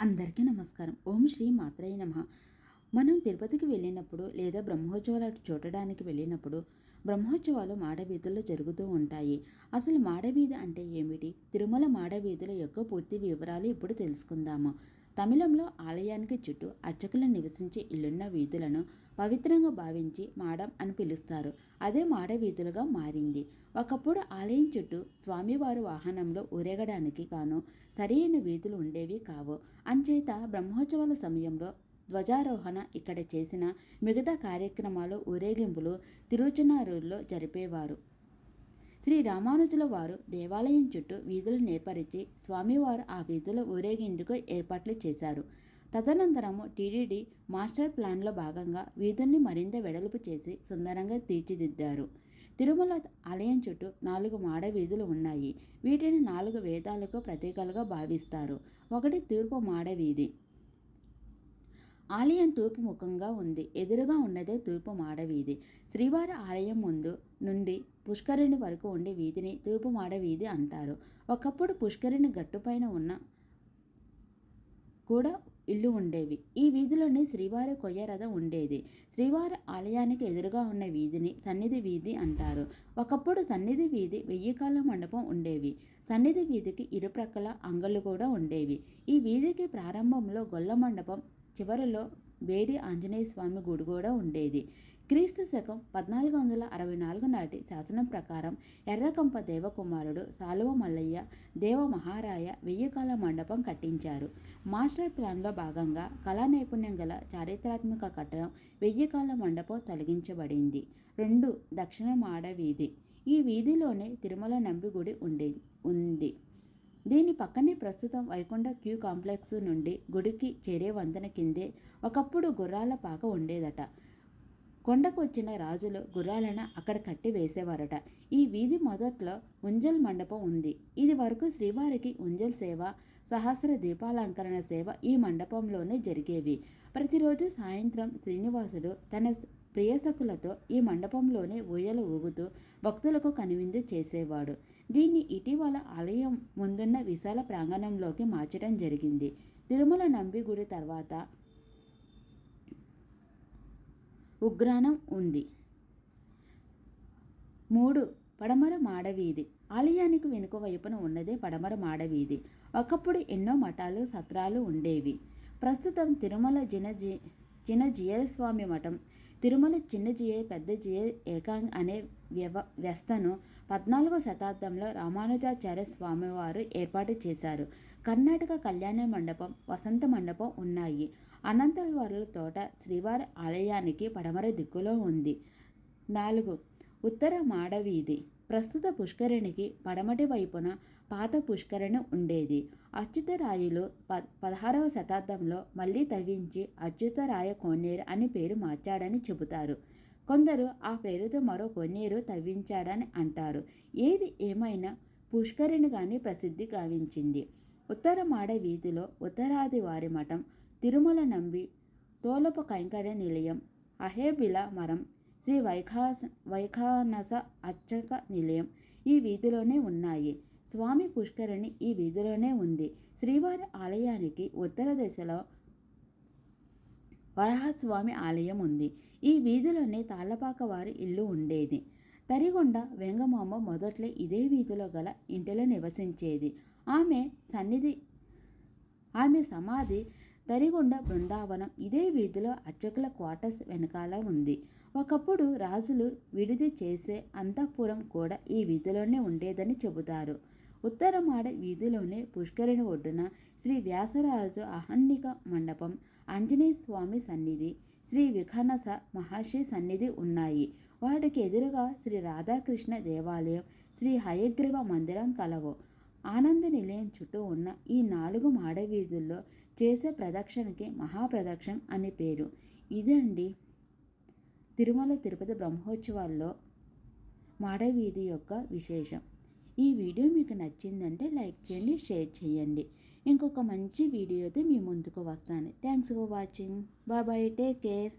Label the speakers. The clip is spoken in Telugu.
Speaker 1: అందరికీ నమస్కారం. ఓం శ్రీ మాత్రయ్య నమ. మనం తిరుపతికి వెళ్ళినప్పుడు లేదా బ్రహ్మోత్సవాలు చూడడానికి వెళ్ళినప్పుడు బ్రహ్మోత్సవాలు మాడవీధుల్లో జరుగుతూ ఉంటాయి. అసలు మాడవీధి అంటే ఏమిటి? తిరుమల మాడవీధుల యొక్క పూర్తి వివరాలు ఇప్పుడు తెలుసుకుందాము. తమిళంలో ఆలయానికి చుట్టూ అర్చకులు నివసించే ఇల్లున్న వీధులను పవిత్రంగా భావించి మాడం అని పిలుస్తారు. అదే మాడ వీధులుగా మారింది. ఒకప్పుడు ఆలయం చుట్టూ స్వామివారు వాహనంలో ఊరేగడానికి గాను సరైన వీధులు ఉండేవి కావు. అంచేత బ్రహ్మోత్సవాల సమయంలో ధ్వజారోహణ ఇక్కడ చేసిన మిగతా కార్యక్రమాలు ఊరేగింపులు తిరుచనారూరులో జరిపేవారు. శ్రీ రామానుజుల వారు దేవాలయం చుట్టూ వీధులు నేర్పరిచి స్వామివారు ఆ వీధులు ఊరేగేందుకు ఏర్పాట్లు చేశారు. తదనంతరము టీడీడీ మాస్టర్ ప్లాన్లో భాగంగా వీధుల్ని మరింత వెడల్పు చేసి సుందరంగా తీర్చిదిద్దారు. తిరుమల ఆలయం చుట్టూ నాలుగు మాడ వీధులు ఉన్నాయి. వీటిని నాలుగు వేదాలకు ప్రతీకలుగా భావిస్తారు. ఒకటి తూర్పు మాడ వీధి. ఆలయం తూర్పు ముఖంగా ఉంది. ఎదురుగా ఉన్నదే తూర్పు మాడవీధి శ్రీవారి ఆలయం ముందు నుండి పుష్కరిణి వరకు ఉండే వీధిని తూర్పు మాడవీధి అంటారు. ఒకప్పుడు పుష్కరిణి గట్టుపైన ఉన్న కూడా ఇల్లు ఉండేవి. ఈ వీధిలోనే శ్రీవారి కొయ్య రథం ఉండేది. శ్రీవారి ఆలయానికి ఎదురుగా ఉన్న వీధిని సన్నిధి వీధి అంటారు. ఒకప్పుడు సన్నిధి వీధి వెయ్యి కాలం మండపం ఉండేవి. సన్నిధి వీధికి ఇరుప్రక్కల అంగళ్ళు కూడా ఉండేవి. ఈ వీధికి ప్రారంభంలో గొల్ల మండపం చివరిలో వేడి ఆంజనేయ స్వామి గుడి కూడా ఉండేది. క్రీస్తు శకం పద్నాలుగు వందల అరవై నాలుగు నాటి శాసనం ప్రకారం ఎర్రకంప దేవకుమారుడు సాలువ మల్లయ్య దేవ మహారాయ వెయ్యికాల మండపం కట్టించారు. మాస్టర్ ప్లాన్లో భాగంగా కళా నైపుణ్యం గల చారిత్రాత్మక కట్టడం వెయ్యికాల మండపం తొలగించబడింది. రెండు దక్షిణ మాడ వీధి. ఈ వీధిలోనే తిరుమల నంబి గుడి ఉండే ఉంది. దీని పక్కనే ప్రస్తుతం వైకుంఠ క్యూ కాంప్లెక్స్ నుండి గుడికి చేరే వంతెన కిందే ఒకప్పుడు గుర్రాల పాక ఉండేదట. కొండకొచ్చిన రాజులు గుర్రాలను అక్కడ కట్టి వేసేవారట. ఈ వీధి మొదట్లో ఉంజల్ మండపం ఉంది. ఇది వరకు శ్రీవారికి ఉంజల్ సేవ సహస్ర దీపాలంకరణ సేవ ఈ మండపంలోనే జరిగేవి. ప్రతిరోజు సాయంత్రం శ్రీనివాసుడు తన ప్రియసకులతో ఈ మండపంలోనే ఊయలు ఊగుతూ భక్తులకు కనువిందు చేసేవాడు. దీన్ని ఇటీవల ఆలయం ముందున్న విశాల ప్రాంగణంలోకి మార్చడం జరిగింది. తిరుమల నంబి గుడి తర్వాత ఉగ్రాణం ఉంది. మూడు పడమర మాడవీధి ఆలయానికి వెనుక వైపున ఉన్నదే పడమర మాడవీధి ఒకప్పుడు ఎన్నో మఠాలు సత్రాలు ఉండేవి. ప్రస్తుతం తిరుమల జిన జిన స్వామి మఠం తిరుమల చిన్న జిఏ పెద్ద జిఏ ఏకాంగ్ అనే వ్యవ వ్యవస్థను పద్నాలుగో శతాబ్దంలో రామానుజాచార్య స్వామివారు ఏర్పాటు చేశారు. కర్ణాటక కళ్యాణ మండపం వసంత మండపం ఉన్నాయి. అనంతవరుల తోట శ్రీవారి ఆలయానికి పడమర దిక్కులో ఉంది. నాలుగు. ఉత్తర మాడవీధి. ప్రస్తుత పుష్కరిణికి పడమటి వైపున పాత పుష్కరిణి ఉండేది. అచ్యుతరాయులు ప పదహారవ శతాబ్దంలో మళ్ళీ తవ్వించి అచ్యుతరాయ కోనేరు అని పేరు మార్చాడని చెబుతారు. కొందరు ఆ పేరుతో మరో కొన్నేరు తవ్వించాడని అంటారు. ఏది ఏమైనా పుష్కరిణి కానీ ప్రసిద్ధి గావించింది. ఉత్తర మాడ వీధిలో ఉత్తరాది వారి మఠం తిరుమల నంబి తోలప కైంకర్య నిలయం అహేబిల మరం శ్రీ వైఖాస వైఖానస అర్చక నిలయం ఈ వీధిలోనే ఉన్నాయి. స్వామి పుష్కరిణి ఈ వీధిలోనే ఉంది. శ్రీవారి ఆలయానికి ఉత్తర దిశలో వరహస్వామి ఆలయం ఉంది. ఈ వీధిలోనే తాళ్ళపాక వారి ఇల్లు ఉండేది. తరిగొండ వెంగమామ మొదట్లో ఇదే వీధిలో గల ఇంటిలో నివసించేది. ఆమె సన్నిధి ఆమె సమాధి తరిగొండ బృందావనం ఇదే వీధిలో అర్చకుల క్వార్టర్స్ వెనకాల ఉంది. ఒకప్పుడు రాజులు విడిది చేసే అంతఃపురం కూడా ఈ వీధిలోనే ఉండేదని చెబుతారు. ఉత్తరమాడ వీధిలోనే పుష్కరిణి ఒడ్డున శ్రీ వ్యాసరాజు అహన్నిక మండపం ఆంజనేయ స్వామి సన్నిధి శ్రీ విఖనస మహర్షి సన్నిధి ఉన్నాయి. వాటికి ఎదురుగా శ్రీ రాధాకృష్ణ దేవాలయం శ్రీ హయగ్రీవ మందిరం కలవు. ఆనంద నిలయం చుట్టూ ఉన్న ఈ నాలుగు మాడవీధుల్లో చేసే ప్రదక్షిణకి మహాప్రదక్షిణ అని పేరు. ఇదండి తిరుమల తిరుపతి బ్రహ్మోత్సవాల్లో మాడవీధి యొక్క విశేషం. ఈ వీడియో మీకు నచ్చిందంటే లైక్ చేయండి షేర్ చేయండి. ఇంకొక మంచి వీడియోతో మీ ముందుకు వస్తాను. Thanks for watching. Bye bye. Take care.